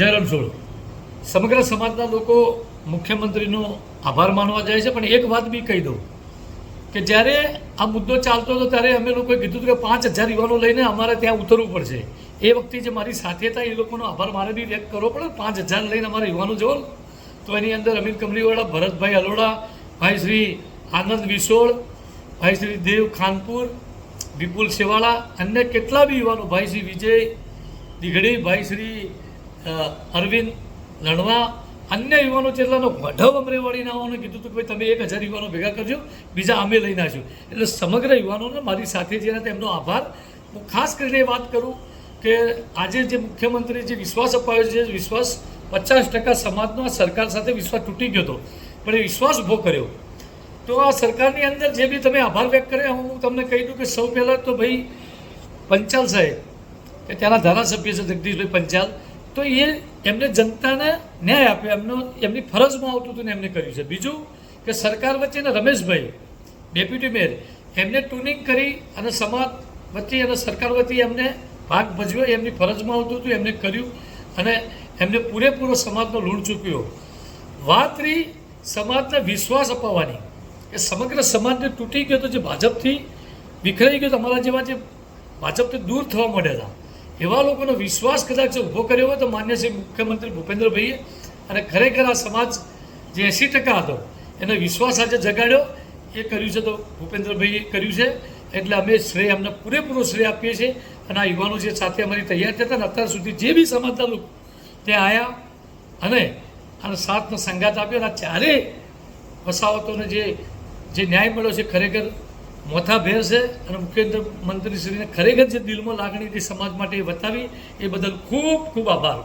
જય રણછોડ સમગ્ર સમાજના લોકો મુખ્યમંત્રીનો આભાર માનવા જાય છે, પણ એક વાત બી કહી દઉં કે જ્યારે આ મુદ્દો ચાલતો હતો, ત્યારે અમે લોકોએ કીધું કે પાંચ હજાર યુવાનો લઈને અમારે ત્યાં ઉતરવું પડશે. એ વખતે જે મારી સાથે હતા, એ લોકોનો આભાર મારે બી વ્યક્ત કરવો પડે. પાંચ હજાર લઈને અમારે યુવાનો જવો તો એની અંદર અમિત કમરીવાળા ભરતભાઈ અલોડા ભાઈ શ્રી આનંદ વિસોળ, ભાઈ શ્રી દેવ ખાનપુર, વિપુલ સેવાળા, અન્ય કેટલા બી યુવાનો, ભાઈ શ્રી વિજય દિઘડી, ભાઈ શ્રી અરવિંદ લણવા અન્ય યુવાનો જેટલાનો વઢવ વળીને આવવાનું કીધું હતું કે ભાઈ, તમે એક હજાર યુવાનો ભેગા કરજો, બીજા અમે લઈને આવીશું. એટલે સમગ્ર યુવાનોને મારી સાથે જેના તેમનો આભાર. હું ખાસ કરીને વાત કરું કે આજે જે મુખ્યમંત્રી જે વિશ્વાસ અપાયો છે, વિશ્વાસ પચાસ ટકા સમાજનો આ સરકાર સાથે વિશ્વાસ તૂટી ગયો હતો. પણ એ વિશ્વાસ ઊભો કર્યો. તો આ સરકારની અંદર જે બી તમે આભાર વ્યક્ત કર્યા, હું તમને કહી દઉં કે સૌ પહેલાં તો ભાઈ પંચાલ સાહેબ, કે ત્યાંના ધારાસભ્ય છે જગદીશભાઈ પંચાલ તો એ એમને જનતાને ન્યાય આપ્યો એમનો, એમની ફરજમાં આવતું હતું ને એમને કર્યું છે. બીજું કે સરકાર વચ્ચેના રમેશભાઈ, ડેપ્યુટી મેયર, એમને ટ્યુનિંગ કરી અને સમાજ વચ્ચે અને સરકાર વચ્ચે એમને ભાગ ભજવ્યો. એમની ફરજમાં આવતું હતું, એમને કર્યું અને એમને પૂરેપૂરો સમાજનો લૂણ ચૂક્યો. વાત રહી સમાજને વિશ્વાસ અપાવવાની. કે સમગ્ર સમાજને તૂટી ગયો તો જે ભાજપથી વિખરાઈ ગયો તો અમારા જેવા જે ભાજપથી દૂર થવા માંડ્યા હતા. એવા લોકોનો વિશ્વાસ કદાચ ઊભો કર્યો હોય તો માન્ય શ્રી મુખ્યમંત્રી ભૂપેન્દ્રભાઈએ. અને ખરેખર આ સમાજ જે એંસી ટકા હતો, એનો વિશ્વાસ આજે જગાડ્યો. એ કર્યું છે તો ભૂપેન્દ્રભાઈએ કર્યું છે. એટલે અમે શ્રેય, અમને પૂરેપૂરો શ્રેય આપીએ છીએ. અને આ યુવાનો જે સાથે અમારી તૈયાર થયા હતા ને અત્યાર સુધી જે બી સમાજના લોકો ત્યાં આવ્યા અને આનો સાથનો સંગાત આપ્યો. અને આ ચારેય વસાવતોને જે જે ન્યાય મળ્યો છે ખરેખર મોથાભેર છે અને મુખ્યમંત્રીશ્રીને ખરેખર જે દિલમાં લાગણી જે સમાજ માટે એ બતાવી એ બદલ ખૂબ ખૂબ આભાર.